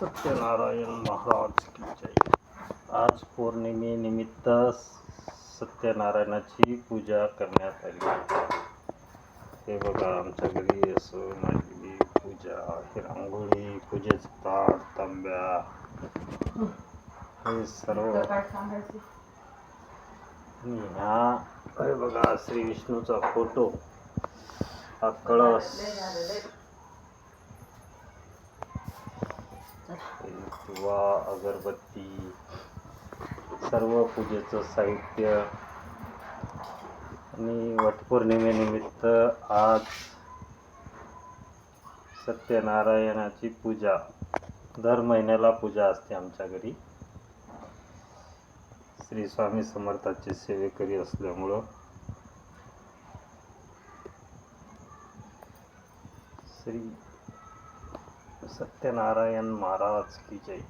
सत्यनारायण महाराज की जय. आज पौर्णिमेनिमित्त सत्यनारायणाची पूजा करण्यात आली. हे बघा आमच्या घरी असं माझी पूजा. हे रांगोळी पूजेचं ताट तांब्या हे सर्व. आणि ह्या हे बघा श्री विष्णूचा फोटो. हा कळस. किंवा अगरबत्ती सर्व पूजेचं साहित्य. आणि वटपौर्णिमेनिमित्त आज सत्यनारायणाची पूजा. दर महिन्याला पूजा असते आमच्या घरी. श्री स्वामी समर्थाचे सेवेकरी असल्यामुळं. श्री सत्यनारायण महाराज की जय.